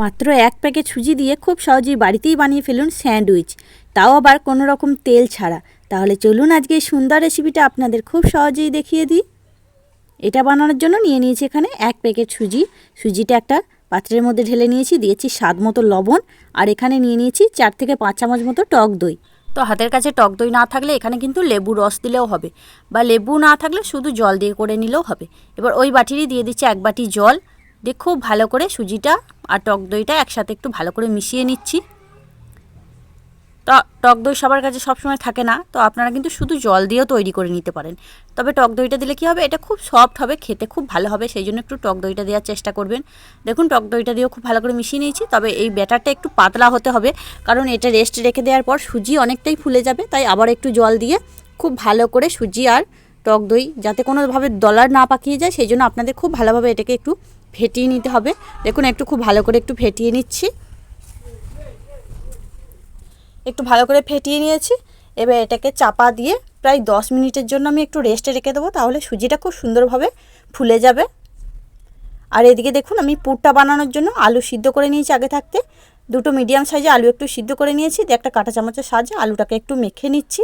মাত্র এক প্যাকেট সুজি দিয়ে খুব সহজেই বাড়িতেই বানিয়ে ফেলুন স্যান্ডউইচ। তাও আবার কোনো রকম তেল ছাড়া। তাহলে চলুন আজকে এই সুন্দর রেসিপিটা আপনাদের খুব সহজেই দেখিয়ে দিই। এটা বানানোর জন্য নিয়ে নিয়েছি এখানে এক প্যাকেট সুজি। সুজিটা একটা পাত্রের মধ্যে ঢেলে নিয়েছি, দিয়েছি স্বাদ মতো লবণ আর এখানে নিয়ে নিয়েছি চার থেকে পাঁচ চামচ মতো টক দই। তো হাতের কাছে টক দই না থাকলে এখানে কিন্তু লেবু রস দিলেও হবে। বা লেবু না থাকলে শুধু জল দিয়ে করে নিলেও হবে। এবার ওই বাটিরই দিয়ে দিচ্ছি এক বাটি জল। দিয়ে খুব ভালো করে সুজিটা আর টক দইটা একসাথে একটু ভালো করে মিশিয়ে নিচ্ছি। টক দই সবার কাছে সবসময় থাকে না, তো আপনারা কিন্তু শুধু জল দিয়েও তৈরি করে নিতে পারেন। তবে টক দইটা দিলে কি হবে? এটা খুব সফট হবে, খেতে খুব ভালো হবে, সেই জন্য একটু টক দইটা দেওয়ার চেষ্টা করবেন। দেখুন, টক দইটা দিয়েও খুব ভালো করে মিশিয়ে নিয়েছি, তবে এই ব্যাটারটা একটু পাতলা হতে হবে, কারণ এটা রেস্ট রেখে দেওয়ার পর সুজি অনেকটাই ফুলে যাবে, তাই আবার একটু জল দিয়ে খুব ভালো করে সুজি আর টক দই যাতে কোনোভাবে দলার না পাকিয়ে যায়, সেই জন্য আপনাদের খুব ভালোভাবে এটাকে একটু ফেটিয়ে নিতে হবে। দেখুন, একটু খুব ভালো করে একটু ফেটিয়ে নিচ্ছি। একটু ভালো করে ফেটিয়ে নিয়েছি। এবার এটাকে চাপা দিয়ে প্রায় দশ মিনিটের জন্য আমি একটু রেস্টে রেখে দেবো, তাহলে সুজিটা খুব সুন্দরভাবে ফুলে যাবে। আর এদিকে দেখুন, আমি পুরটা বানানোর জন্য আলু সিদ্ধ করে নিয়েছি আগে থাকতে। দুটো মিডিয়াম সাইজে আলু একটু সিদ্ধ করে নিয়েছি, দিয়ে একটা কাঁটা চামচের সাহায্যে আলুটাকে একটু মেখে নিচ্ছি।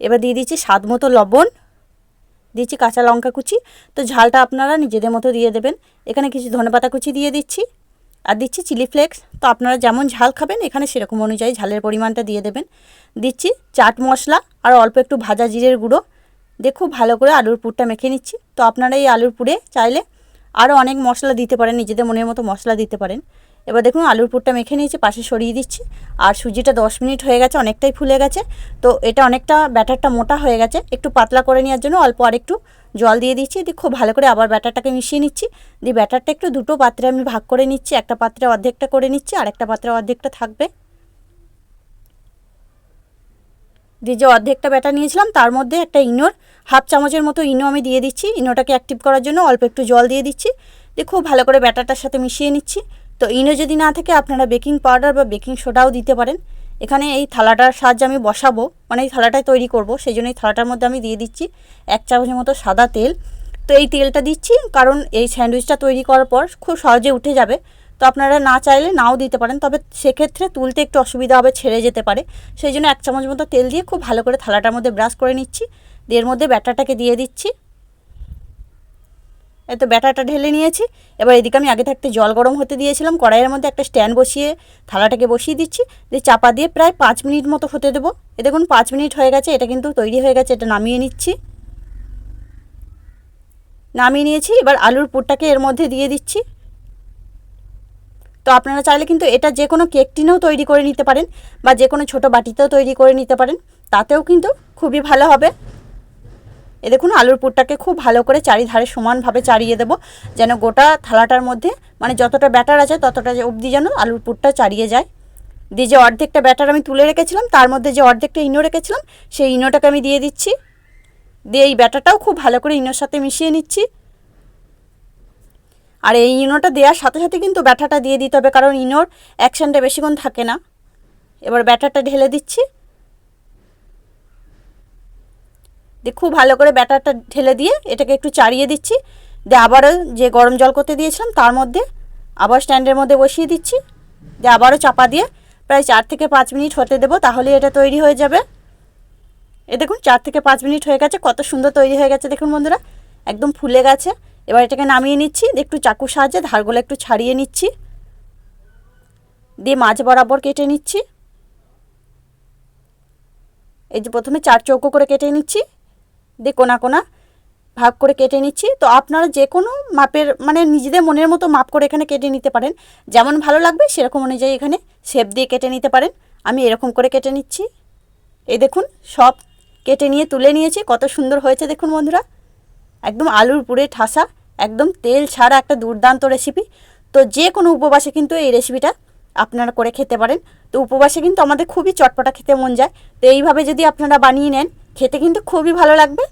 এবার দিয়ে দিচ্ছি স্বাদ মতো লবণ। দিচ্ছি কাঁচা লঙ্কা কুচি। তো ঝালটা আপনারা নিজেদের মতো দিয়ে দেবেন। এখানে কিছু ধনেপাতা কুচি দিয়ে দিচ্ছি। আর দিচ্ছি চিলি ফ্লেক্স। তো আপনারা যেমন ঝাল খাবেন, এখানে সেরকম অনুযায়ী ঝালের পরিমাণটা দিয়ে দেবেন। দিচ্ছি চাট মশলা আর অল্প একটু ভাজা জিরের গুঁড়ো। দিয়ে খুব ভালো করে আলুর পুরটা মেখে নিচ্ছি। তো আপনারা এই আলুর পুরে চাইলে আরও অনেক মশলা দিতে পারেন, নিজেদের মনের মতো মশলা দিতে পারেন। এবার দেখুন আলুর পুরটা মেখে নিয়েছি, পাশে সরিয়ে দিচ্ছি। আর সুজিটা দশ মিনিট হয়ে গেছে, অনেকটাই ফুলে গেছে। তো এটা অনেকটা ব্যাটারটা মোটা হয়ে গেছে, একটু পাতলা করে নেওয়ার জন্য অল্প আর একটু জল দিয়ে দিচ্ছি। দিয়ে খুব ভালো করে আবার ব্যাটারটাকে মিশিয়ে নিচ্ছি। দিয়ে ব্যাটারটা একটু দুটো পাত্রে আমি ভাগ করে নিচ্ছি, একটা পাত্রে অর্ধেকটা করে নিচ্ছি, আর একটা পাত্রে অর্ধেকটা থাকবে। দিয়ে যে অর্ধেকটা ব্যাটার নিয়েছিলাম, তার মধ্যে একটা ইনোর, হাফ চামচের মতো ইনো আমি দিয়ে দিচ্ছি। ইনোটাকে অ্যাক্টিভ করার জন্য অল্প একটু জল দিয়ে দিচ্ছি। দিয়ে খুব ভালো করে ব্যাটারটার সাথে মিশিয়ে নিচ্ছি। তো ইনো যদি না থাকে আপনারা বেকিং পাউডার বা বেকিং সোডাও দিতে পারেন। এখানে এই থালাটার সাহায্যে আমি বসাবো। মানে এই থালাটাই তৈরি করব। সেই জন্য এই থালাটার মধ্যে আমি দিয়ে দিচ্ছি এক চামচের মতো সাদা তেল। তো এই তেলটা দিচ্ছি কারণ এই স্যান্ডউইচটা তৈরি করার পর খুব সহজে উঠে যাবে। তো আপনারা না চাইলে নাও দিতে পারেন। তবে সেক্ষেত্রে তুলতে একটু অসুবিধা হবে, ছেড়ে যেতে পারে। সেই জন্য এক চামচ মতো তেল দিয়ে খুব ভালো করে থালাটার মধ্যে ব্রাশ করে নিচ্ছি। দিয়ে এর মধ্যে ব্যাটারটাকে দিয়ে দিচ্ছি। এই তো ব্যাটারটা ঢেলে নিয়েছি। এবার এদিকে আমি আগে থাকতে জল গরম হতে দিয়েছিলাম। কড়াইয়ের মধ্যে একটা স্ট্যান্ড বসিয়ে থালাটাকে বসিয়ে দিচ্ছি। দিয়ে চাপা দিয়ে প্রায় পাঁচ মিনিট মতো হতে দেবো। এ দেখুন, পাঁচ মিনিট হয়ে গেছে। এটা কিন্তু তৈরি হয়ে গেছে। এটা নামিয়ে নিচ্ছি। নামিয়ে নিয়েছি। এবার আলুর পুরটাকে এর মধ্যে দিয়ে দিচ্ছি। তো আপনারা চাইলে কিন্তু এটা যে কোনো কেক টিনেও তৈরি করে নিতে পারেন বা যে কোনো ছোটো বাটিতেও তৈরি করে নিতে পারেন। তাতেও কিন্তু খুবই ভালো হবে। এ দেখুন, আলুর পুরটাকে খুব ভালো করে চারিধারে সমানভাবে চারিয়ে দেবো, যেন গোটা থালাটার মধ্যে মানে যতটা ব্যাটার আছে ততটা অবধি যেন আলুর পুরটা চারিয়ে যায়। দিয়ে যে অর্ধেকটা ব্যাটার আমি তুলে রেখেছিলাম, তার মধ্যে যে অর্ধেকটা ইনো রেখেছিলাম, সেই ইনোটাকে আমি দিয়ে দিচ্ছি। দিয়ে এই ব্যাটারটাও খুব ভালো করে ইনোর সাথে মিশিয়ে নিচ্ছি। আর এই ইনোটা দেওয়ার সাথে সাথে কিন্তু ব্যাটারটা দিয়ে দিতে হবে, কারণ ইনোর অ্যাকশানটা বেশিক্ষণ থাকে না। এবার ব্যাটারটা ঢেলে দিচ্ছি। দিয়ে খুব ভালো করে ব্যাটারটা ঢেলে দিয়ে এটাকে একটু চাড়িয়ে দিচ্ছি। দিয়ে আবারও যে গরম জল করতে দিয়েছিলাম, তার মধ্যে আবার স্ট্যান্ডের মধ্যে বসিয়ে দিচ্ছি। দিয়ে আবারও চাপা দিয়ে প্রায় চার থেকে পাঁচ মিনিট হতে দেবো, তাহলে এটা তৈরি হয়ে যাবে। এ দেখুন, চার থেকে পাঁচ মিনিট হয়ে গেছে, কত সুন্দর তৈরি হয়ে গেছে, দেখুন বন্ধুরা, একদম ফুলে গেছে। এবার এটাকে নামিয়ে নিচ্ছি দিয়ে একটু চাকুর সাহায্যে ধারগুলো একটু ছাড়িয়ে নিচ্ছি। দিয়ে মাছ বরাবর কেটে নিচ্ছি। এই যে, প্রথমে চার চৌকো করে কেটে নিচ্ছি। দিয়ে কোনা কোনা ভাগ করে কেটে নিচ্ছি। তো আপনারা যে কোনো মাপের মানে নিজেদের মনের মতো মাপ করে এখানে কেটে নিতে পারেন। যেমন ভালো লাগবে সেরকম অনুযায়ী এখানে শেপ দিয়ে কেটে নিতে পারেন। আমি এরকম করে কেটে নিচ্ছি। এই দেখুন, সব কেটে নিয়ে তুলে নিয়েছি। কত সুন্দর হয়েছে দেখুন বন্ধুরা। একদম আলুর পুরে ঠাসা, একদম তেল ছাড়া একটা দুর্দান্ত রেসিপি তো যে কোনো উপবাসে কিন্তু এই রেসিপিটা আপনারা করে খেতে পারেন। তো উপবাসে কিন্তু আমাদের খুবই চটপটা খেতে মন যায়। তো এইভাবে যদি আপনারা বানিয়ে নেন, খেতে কিন্তু খুবই ভালো লাগবে।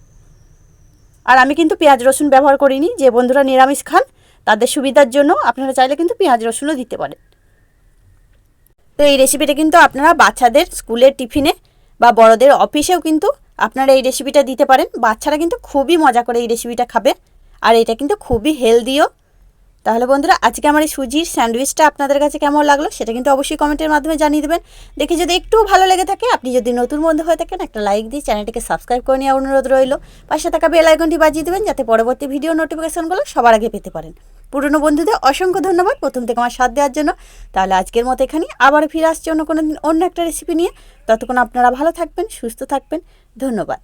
আর আমি কিন্তু পেঁয়াজ রসুন ব্যবহার করিনি। যে বন্ধুরা নিরামিষ খান, তাদের সুবিধার জন্য আপনারা চাইলে কিন্তু পেঁয়াজ রসুনও দিতে পারেন। তো এই রেসিপিটা কিন্তু আপনারা বাচ্চাদের স্কুলের টিফিনে বা বড়দের অফিসেও কিন্তু আপনারা এই রেসিপিটা দিতে পারেন। বাচ্চারা কিন্তু খুবই মজা করে এই রেসিপিটা খাবে। আর এটা কিন্তু খুবই হেলদিও তাহলে বন্ধুরা, আজকে আমার এই সুজির স্যান্ডউইচটা আপনাদের কাছে কেমন লাগল সেটা কিন্তু অবশ্যই কমেন্টের মাধ্যমে জানিয়ে দেবেন। দেখে যদি একটু ভালো লেগে থাকে, আপনি যদি নতুন বন্ধু হয়ে থাকেন, একটা লাইক দিয়ে চ্যানেলটিকে সাবস্ক্রাইব করে নেওয়ার অনুরোধ রইল। পাশে থাকা বেল আইকনটি বাজিয়ে দেবেন যাতে পরবর্তী ভিডিও নোটিফিকেশনগুলো সবার আগে পেতে পারেন। পুরনো বন্ধুদের অসংখ্য ধন্যবাদ প্রথম থেকে আমার সাথ দেওয়ার জন্য। তাহলে আজকের মতো এখানেই আবার ফিরে আসছে অন্য কোনো দিন, অন্য একটা রেসিপি নিয়ে। ততক্ষণ আপনারা ভালো থাকবেন, সুস্থ থাকবেন। ধন্যবাদ।